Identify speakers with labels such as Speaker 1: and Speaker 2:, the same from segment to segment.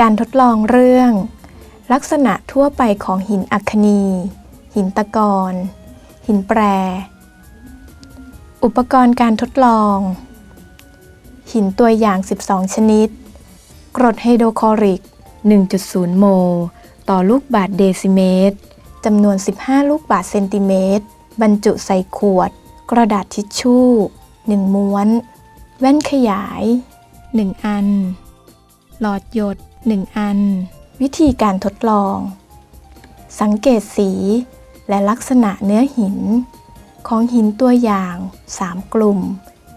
Speaker 1: การทดลองเรื่อง ลักษณะทั่วไปของหินอัคนี หินตะกอนหินแปร อุปกรณ์การทดลอง หินตัวอย่าง 12 ชนิด กรดไฮโดรคลอริก 1.0 โมลต่อลูกบาศก์เดซิเมตรจำนวน 15 ลูกบาศเซนติเมตร บรรจุใส่ขวด กระดาษทิชชู่ 1 ม้วน แว่นขยาย 1 อัน หลอดหยด 1 อัน วิธีการทดลอง สังเกตสี และลักษณะเนื้อหิน ของหินตัวอย่าง 3 กลุ่ม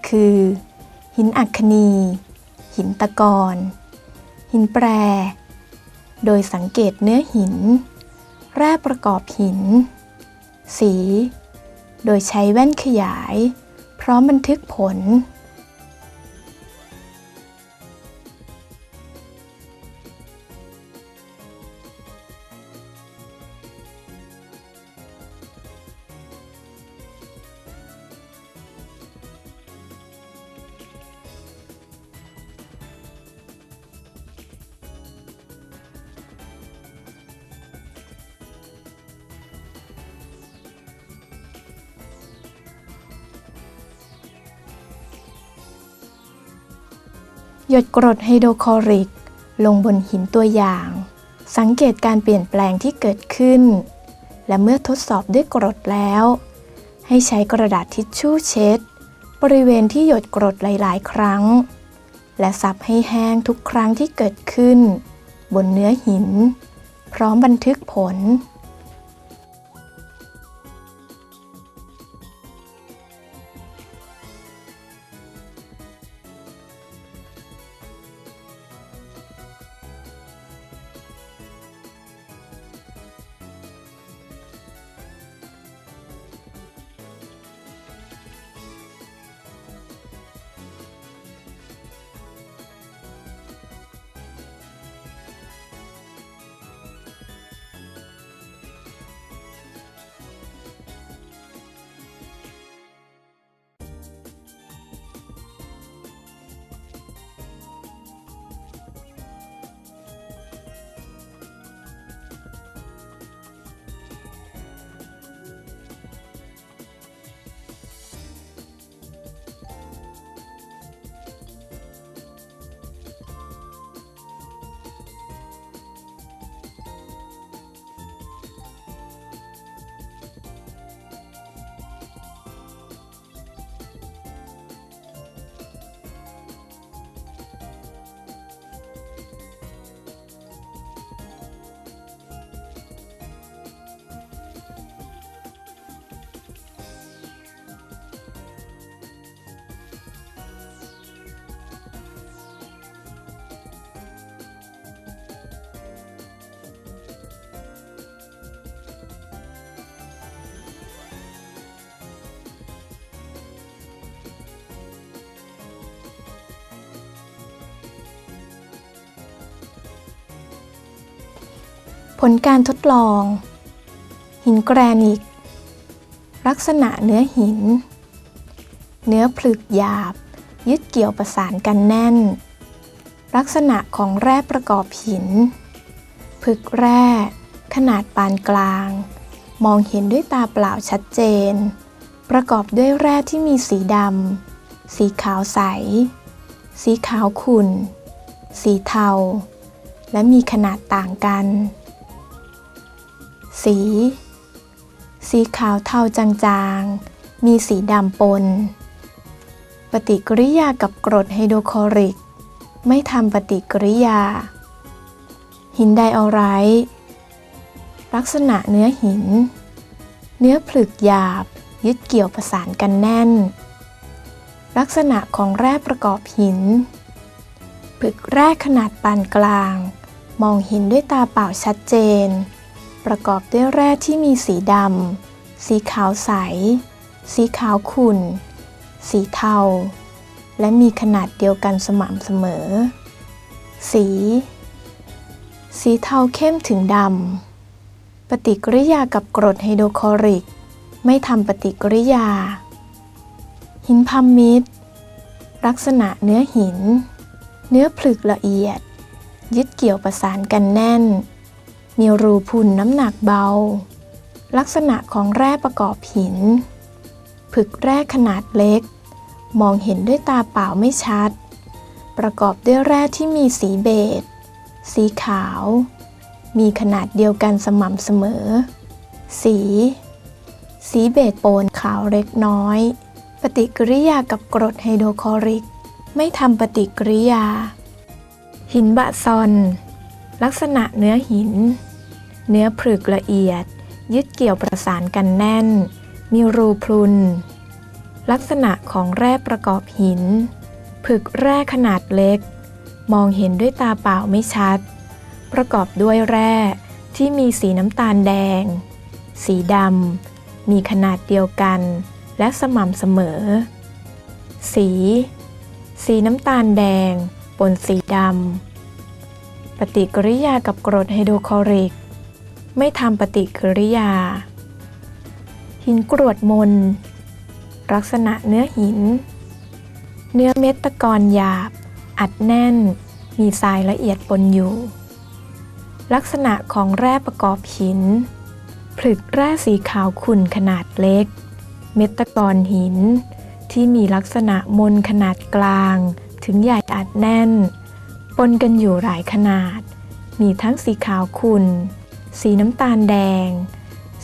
Speaker 1: คือ หินอัคนี หินตะกอนหินแปร โดยสังเกตเนื้อหิน แร่ประกอบหิน สี โดยใช้แว่นขยาย พร้อมบันทึกผล หยดกรดไฮโดรคลอริก ลงบนหินตัวอย่าง สังเกตการเปลี่ยนแปลงที่เกิดขึ้น และเมื่อทดสอบด้วยกรดแล้ว ให้ใช้กระดาษทิชชู่เช็ด บริเวณที่หยดกรดหลาย ๆ ครั้ง และซับให้แห้งทุกครั้งที่เกิดขึ้น บนเนื้อหิน พร้อมบันทึกผล ผลการทดลอง หินแกรนิตลักษณะเนื้อหิน เนื้อผลึกหยาบ ยึดเกี่ยวประสานกันแน่น ลักษณะของแร่ประกอบหินผึกแร่ ขนาดปานกลาง มองเห็นด้วยตาเปล่าชัดเจน ประกอบด้วยแร่ที่มีสีดำ สีขาวใส สีขาวขุ่น สีเทา และมีขนาดต่างกัน สี สีขาวเทาจางๆ มีสีดำปน ปฏิกิริยากับกรดไฮโดรคลอริก ไม่ทำปฏิกิริยา หินไดออไรต์ลักษณะเนื้อหิน เนื้อผลึกหยาบ ยึดเกี่ยวประสานกันแน่น ลักษณะของแร่ประกอบหินผลึกแร่ขนาดปานกลาง มองเห็นด้วยตาเปล่าชัดเจน ประกอบด้วยแร่ที่มีสีดำ สีขาวใส สีขาวขุ่น สีเทา และมีขนาดเดียวกันสม่ำเสมอ สี สีเทาเข้มถึงดำ ปฏิกิริยากับกรดไฮโดรคลอริก ไม่ทำปฏิกิริยา หินพัมมิดลักษณะเนื้อหิน เนื้อผลึกละเอียด ยึดเกี่ยวประสานกันแน่น มีรูพุ่นน้ำหนักเบา ลักษณะของแร่ประกอบหิน ผึกแร่ขนาดเล็ก มองเห็นด้วยตาเปล่าไม่ชัด ประกอบด้วยแร่ที่มีสีเบจสีขาว มีขนาดเดียวกันสม่ำเสมอ สี สีเบจโปนขาวเล็กน้อย ปฏิกิริยากับกรดไฮโดรคลอริก ไม่ทำปฏิกิริยา หินบะซอน ลักษณะเนื้อหิน เนื้อผลึกละเอียด ยึดเกี่ยวประสานกันแน่น มีรูพรุน ลักษณะของแร่ประกอบหินผึกแร่ขนาดเล็ก มองเห็นด้วยตาเปล่าไม่ชัด ประกอบด้วยแร่ที่มีสีน้ำตาลแดง สีดำ มีขนาดเดียวกัน และสม่ำเสมอ สี สีน้ำตาลแดง ปนสีดำ ปฏิกิริยากับกรดไฮโดรคลอริก ไม่ทำปฏิกิริยา หินกรวดมน ลักษณะเนื้อหิน เนื้อเม็ดตะกอนหยาบ อัดแน่น มีทรายละเอียดปนอยู่ ลักษณะของแร่ประกอบหิน ผลึกแร่สีขาวขุ่นขนาดเล็ก เม็ดตะกอนหินที่มีลักษณะมนขนาดกลาง ถึงใหญ่อัดแน่น ปนกันอยู่หลายขนาด มีทั้งสีขาวขุ่น สีน้ำตาลแดง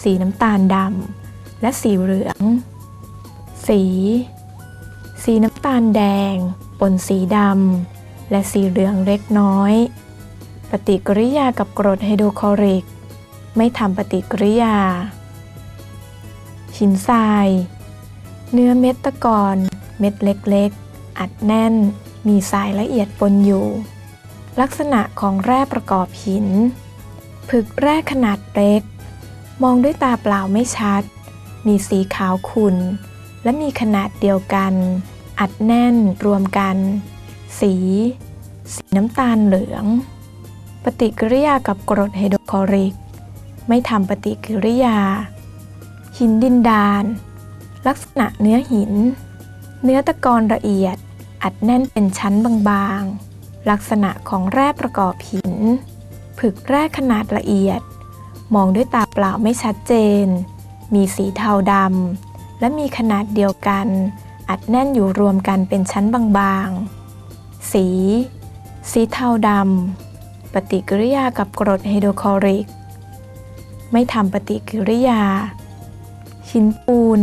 Speaker 1: สีน้ำตาลดำ และสีเหลือง สี สีน้ำตาลแดง ปนสีดำ และสีเหลืองเล็กน้อย ปฏิกิริยากับกรดไฮโดรคลอริก ไม่ทำปฏิกิริยา หินทราย เนื้อเม็ดตะกอนเม็ดเล็กๆ อัดแน่นมีทรายละเอียดปนอยู่ ลักษณะของแร่ประกอบหิน ผึกแร่ขนาดเล็ก มองด้วยตาเปล่าไม่ชัด มีสีขาวขุ่น และมีขนาดเดียวกัน อัดแน่นรวมกัน สี สีน้ำตาลเหลือง ปฏิกิริยากับกรดไฮโดรคลอริก ไม่ทำปฏิกิริยา หินดินดาน ลักษณะเนื้อหิน เนื้อตะกอนละเอียด อัดแน่นเป็นชั้นบางๆ ลักษณะของแร่ประกอบหิน ผึกแร่ขนาดละเอียด มองด้วยตาเปล่าไม่ชัดเจน มีสีเทาดำและมีขนาดเดียวกัน อัดแน่นอยู่รวมกันเป็นชั้นบางๆ สี สีเทาดำปฏิกิริยากับกรดไฮโดรคลอริก ไม่ทำปฏิกิริยา หินปูน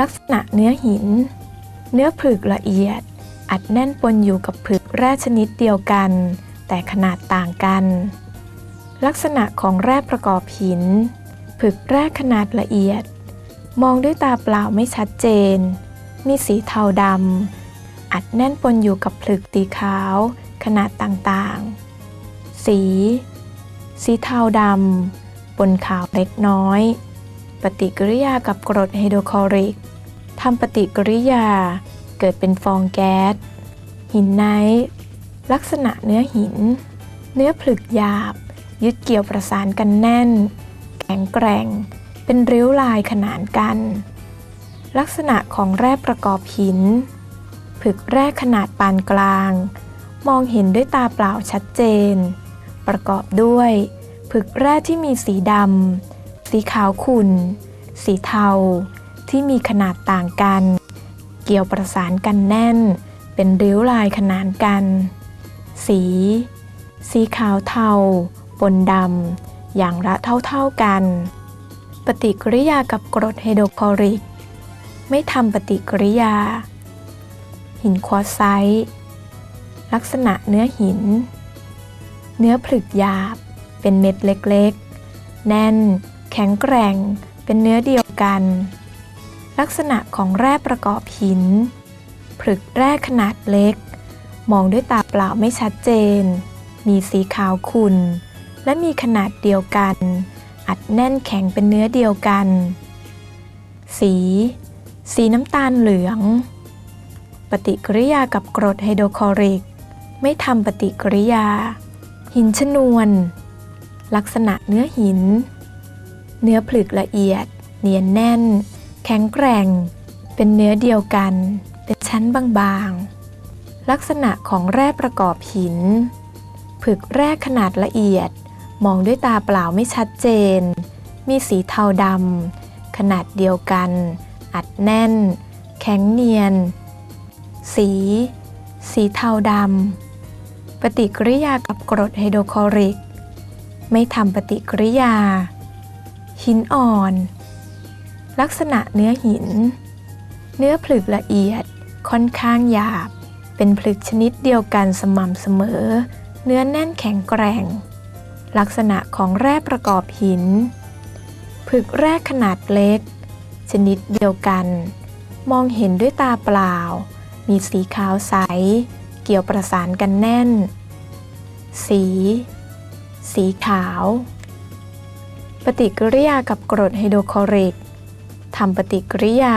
Speaker 1: ลักษณะเนื้อหิน เนื้อผึกละเอียด อัดแน่นปนอยู่กับผึกแร่ชนิดเดียวกัน แต่ขนาดต่างกัน ลักษณะของแร่ประกอบหิน ผึกแร่ขนาดละเอียด มองด้วยตาเปล่าไม่ชัดเจน มีสีเทาดำอัดแน่นปนอยู่กับผลึกสีขาว ขนาดต่างๆ สี สีเทาดำปนขาวเล็กน้อย ปฏิกิริยากับกรดไฮโดรคลอริกทำปฏิกิริยา เกิดเป็นฟองแก๊ส หินไนท์ลักษณะเนื้อหิน เนื้อผลึกหยาบ ยึดเกี่ยวประสานกันแน่น แข็งแกร่ง เป็นริ้วลายขนานกัน ลักษณะของแร่ประกอบหินผึกแร่ขนาดปานกลาง มองเห็นด้วยตาเปล่าชัดเจน ประกอบด้วยผึกแร่ที่มีสีดำสีขาวขุ่น สีเทา ที่มีขนาดต่างกัน เกี่ยวประสานกันแน่น เป็นริ้วลายขนานกัน สี สีขาวเทาปนดำอย่างละเท่าๆกัน ปฏิกิริยากับกรดไฮโดรคลอริก ไม่ทำปฏิกิริยา หินควอไซต์ลักษณะเนื้อหิน เนื้อผลึกหยาบ เป็นเม็ดเล็กๆ แน่น แข็งแกร่ง เป็นเนื้อเดียวกัน ลักษณะของแร่ประกอบหิน ผลึกแร่ขนาดเล็ก มองด้วยตาเปล่าไม่ชัดเจน มีสีขาวขุ่น และมีขนาดเดียวกัน อัดแน่นแข็งเป็นเนื้อเดียวกัน สี สีน้ำตาลเหลือง ปฏิกิริยากับกรดไฮโดรคลอริก ไม่ทำปฏิกิริยา หินชนวน ลักษณะเนื้อหิน เนื้อผลึกละเอียด เนียนแน่น แข็งแกร่ง เป็นเนื้อเดียวกัน เป็นชั้นบางๆ ลักษณะของแร่ประกอบหิน ผึกแร่ขนาดละเอียด มองด้วยตาเปล่าไม่ชัดเจน มีสีเทาดำขนาดเดียวกัน อัดแน่น แข็งเนียน สี สีเทาดำปฏิกิริยากับกรดไฮโดรคลอริก ไม่ทำปฏิกิริยา หินอ่อน ลักษณะเนื้อหิน เนื้อผลึกละเอียดค่อนข้างหยาบ เป็นผลึกชนิดเดียวกันสม่ำเสมอ เนื้อแน่นแข็งแกร่ง ลักษณะของแร่ประกอบหินผึกแร่ขนาดเล็ก ชนิดเดียวกัน มองเห็นด้วยตาเปล่า มีสีขาวใส เกี่ยวประสานกันแน่น สี สีขาว ปฏิกิริยากับกรดไฮโดรคลอริก ทำปฏิกิริยา